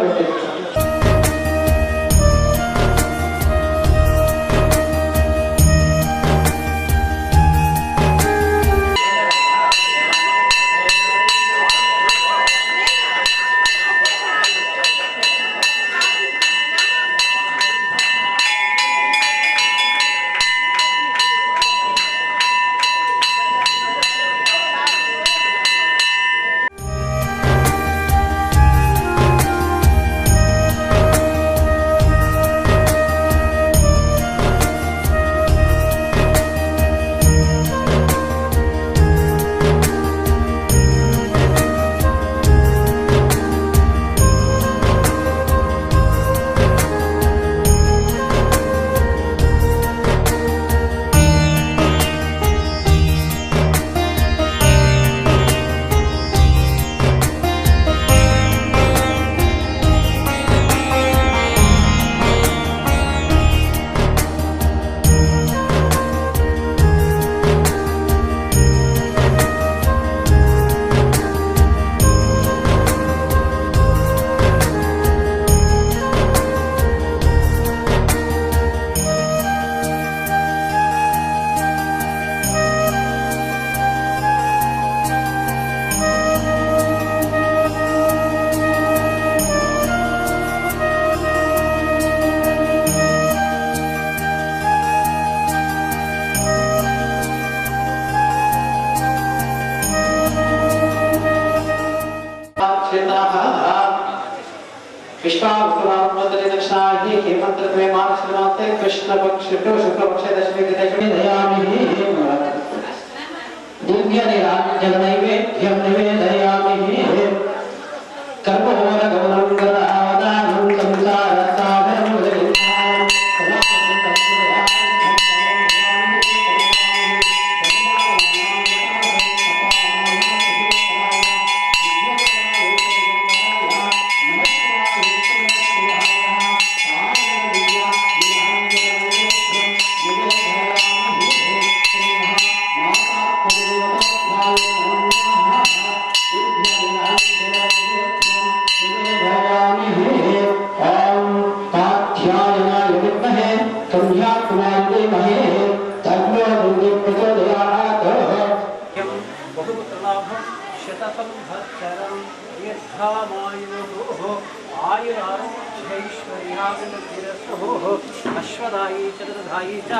Gracias. ಅಶ್ವದಾಯಿ ಚತುರ್ಧಾಯಿ ಚ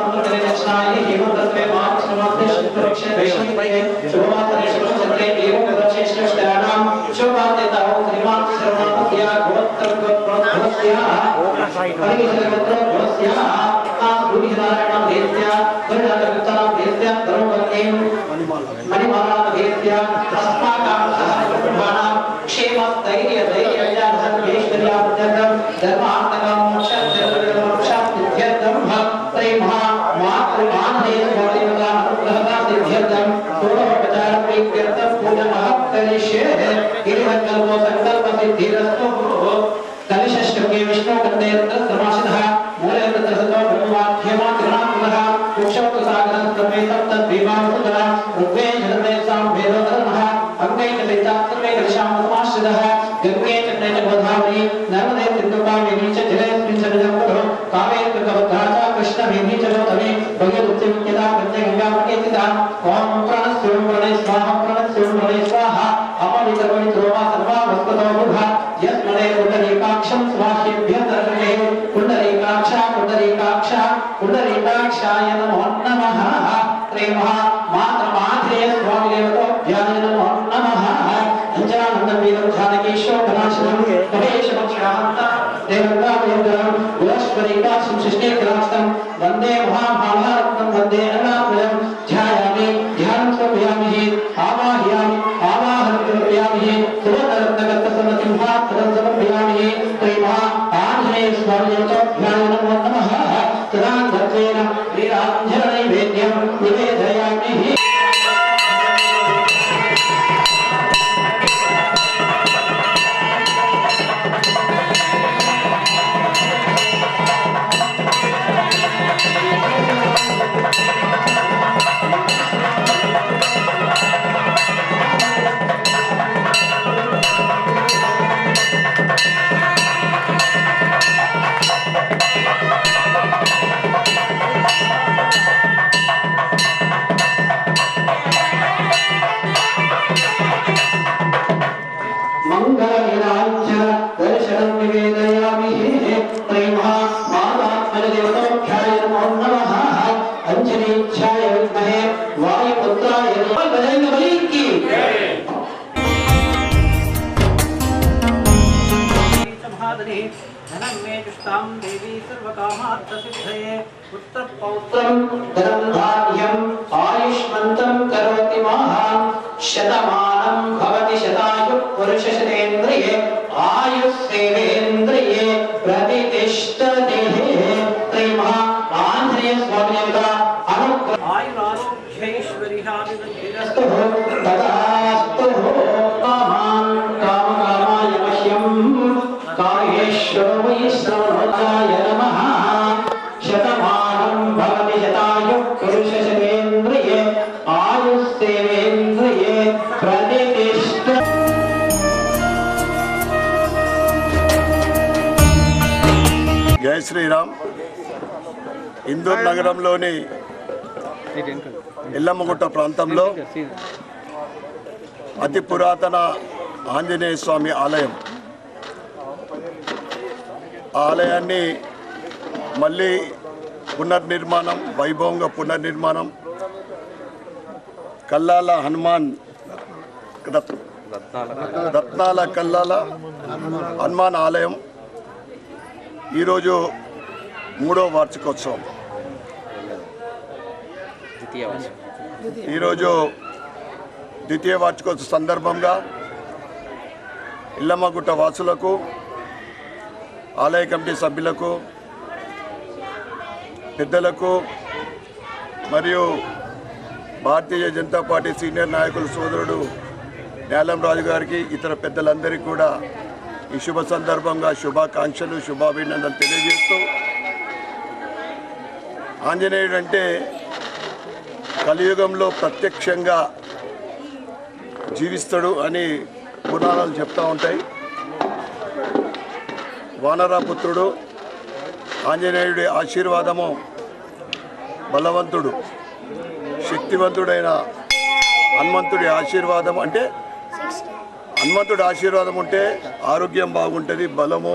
प्रचलितक्षणाय हेमतत्वे माक्षमात्रे शुक्रवृक्षे वैष्णवे शुभमात्रे शुभचक्रे एवोपदक्षे श्रेष्ठानां शुभमात्यताहो त्रिमाक्षरमापत्या गुणोत्तरगुणोत्तरस्याः परिमिश्रगत्र गुणस्याः तां भूमिहिताराणां भेद्या परिणामयुक्तानां भेद्या, धर्मवर्गेण मणिमालां भेद्या अस्माकां ब्रह्माणां क्षेमस्थैर्य धैर्यज्ञानसर्वेश्वर्यापर्यन्तं धर्मार्थकं मोक्षार्थं मोक्षार्थं ब्रह्म प्रेमा मातृमानेन भवेदा प्रदादिभ्यतं षोडशोपचार प्रीत्यर्थं पूजनः करिष्ये गिरिहङ्कल्पो सङ्कल्प सिद्धिरस्तु कलिशश्चके विष्णु कन्देन्द्र समासितः मूलेन्द्र सतो ब्रह्मवाक्यमा त्रिणात्मकः सागरं समेतं तद्भीमाभूतः ऋग्वे झरणे सां भेदोधर्मः अङ्गै कलितात्मे कलिशां गङ्गे च गोधावरी नर्मदे त्रिकम्बामिनी महाभयङ्करम् बृहस्पतिकाशंसिष्ठे क्रास्तम् वंदे महाभारतम् वंदे अनात्रयम् বছরের শেষে శ్రీరామ్ ఇందూర్ నగరంలోని ఎల్లమ్మగుట్ట ప్రాంతంలో అతి పురాతన ఆంజనేయ స్వామి ఆలయం. ఆలయాన్ని మళ్ళీ పునర్నిర్మాణం వైభవంగా పునర్నిర్మాణం కల్లాల హనుమాన్ రత్- రత్నాల కల్లాల హనుమాన్ ఆలయం. ఈరోజు మూడో వార్షికోత్సవం. ఈరోజు ద్వితీయ వార్షికోత్సవ సందర్భంగా ఇల్లమ్మగుట్ట వాసులకు ఆలయ కమిటీ సభ్యులకు పెద్దలకు మరియు భారతీయ జనతా పార్టీ సీనియర్ నాయకుల సోదరుడు నేలం రాజు గారికి ఇతర పెద్దలందరికీ కూడా ఈ శుభ సందర్భంగా శుభాకాంక్షలు శుభాభినందనలు తెలియజేస్తూ ఆంజనేయుడు అంటే కలియుగంలో ప్రత్యక్షంగా జీవిస్తాడు అని పురాణాలు చెప్తూ ఉంటాయి. వానరాపుత్రుడు ఆంజనేయుడి ఆశీర్వాదము బలవంతుడు శక్తివంతుడైన హనుమంతుడి ఆశీర్వాదం అంటే హనుమంతుడి ఆశీర్వాదం ఉంటే ఆరోగ్యం బాగుంటుంది బలము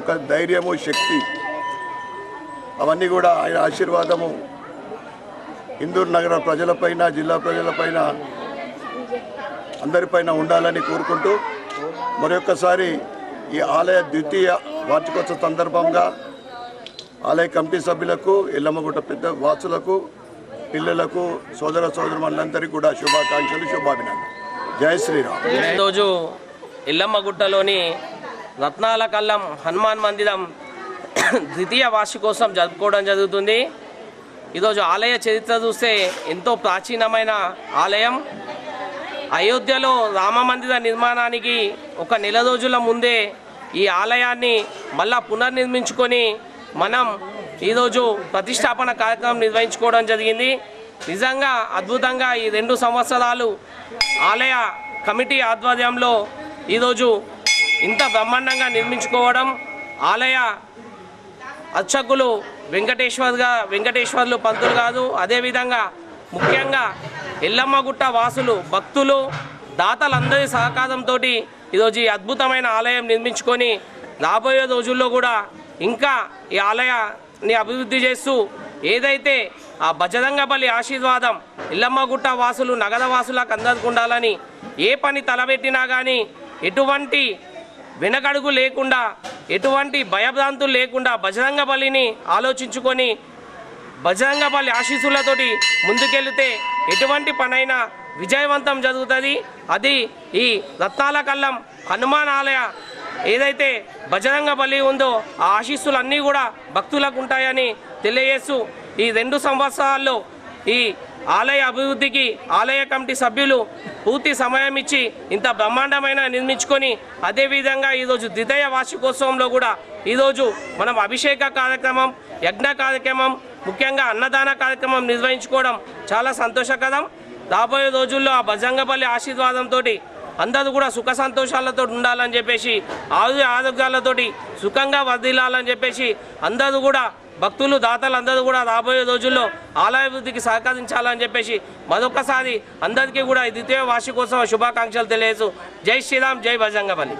ఒక ధైర్యము శక్తి. అవన్నీ కూడా ఆయన ఆశీర్వాదము. ఇందూరు నగర ప్రజలపైన జిల్లా ప్రజలపైన అందరిపైన ఉండాలని కోరుకుంటూ మరొకసారి ఈ ఆలయ ద్వితీయ వార్షికోత్సవ సందర్భంగా ఆలయ కమిటీ సభ్యులకు ఎల్లమ్మగుట్ట పెద్ద వాసులకు పిల్లలకు సోదర సోదరులందరికీ కూడా శుభాకాంక్షలు శుభాభినందనలు. జై శ్రీరామ్. ఈరోజు ఇల్లమ్మగుట్టలోని రత్నాల కల్లం హనుమాన్ మందిరం ద్వితీయ వార్షికోత్సవం జరుపుకోవడం జరుగుతుంది. ఈరోజు ఆలయ చరిత్ర చూస్తే ఎంతో ప్రాచీనమైన ఆలయం. అయోధ్యలో రామమందిర నిర్మాణానికి ఒక నెల రోజుల ముందే ఈ ఆలయాన్ని మళ్ళా పునర్నిర్మించుకొని మనం ఈరోజు ప్రతిష్టాపన కార్యక్రమం నిర్వహించుకోవడం జరిగింది. నిజంగా అద్భుతంగా ఈ రెండు సంవత్సరాలు ఆలయ కమిటీ ఆధ్వర్యంలో ఈరోజు ఇంత బ్రహ్మాండంగా నిర్మించుకోవడం ఆలయ అర్చకులు వెంకటేశ్వర్గా వెంకటేశ్వర్లు పంతులు కాదు అదేవిధంగా ముఖ్యంగా ఎల్లమ్మగుట్ట వాసులు భక్తులు దాతలందరి సహకారంతో ఈరోజు ఈ అద్భుతమైన ఆలయం నిర్మించుకొని రాబోయే రోజుల్లో కూడా ఇంకా ఈ ఆలయాన్ని అభివృద్ధి చేస్తూ ఏదైతే ఆ బజరంగబలి ఆశీర్వాదం ఇల్లమ్మగుట్ట వాసులు నగర వాసులకు అందకుండాలని ఉండాలని ఏ పని తలబెట్టినా కానీ ఎటువంటి వెనకడుగు లేకుండా ఎటువంటి భయభ్రాంతులు లేకుండా బజరంగ బలిని ఆలోచించుకొని బజరంగ బలి ఆశీస్సులతోటి ముందుకెళ్తే ఎటువంటి పనైనా విజయవంతం జరుగుతుంది. అది ఈ రత్నాల కల్లం హనుమాన్ ఆలయ ఏదైతే బజరంగ బలి ఉందో ఆ ఆశీస్సులన్నీ కూడా భక్తులకు ఉంటాయని తెలియజేస్తూ ఈ రెండు సంవత్సరాల్లో ఈ ఆలయ అభివృద్ధికి ఆలయ కమిటీ సభ్యులు పూర్తి సమయం ఇచ్చి ఇంత బ్రహ్మాండమైన నిర్మించుకొని అదేవిధంగా ఈరోజు ద్వితీయ వార్షికోత్సవంలో కూడా ఈరోజు మనం అభిషేక కార్యక్రమం యజ్ఞ కార్యక్రమం ముఖ్యంగా అన్నదాన కార్యక్రమం నిర్వహించుకోవడం చాలా సంతోషకరం. రాబోయే రోజుల్లో ఆ బజంగపల్లి ఆశీర్వాదంతో అందరూ కూడా సుఖ సంతోషాలతో ఉండాలని చెప్పేసి ఆరోగ్య ఆరోగ్యాలతోటి సుఖంగా వర్ధిల్లాలని చెప్పేసి అందరూ కూడా భక్తులు దాతలు అందరూ కూడా రాబోయే రోజుల్లో ఆలయాభివృద్ధికి సహకరించాలని చెప్పేసి మరొకసారి అందరికీ కూడా ద్వితీయ వార్షికోత్సవ శుభాకాంక్షలు తెలియజేస్తూ జై శ్రీరామ్ జై బజంగపల్లి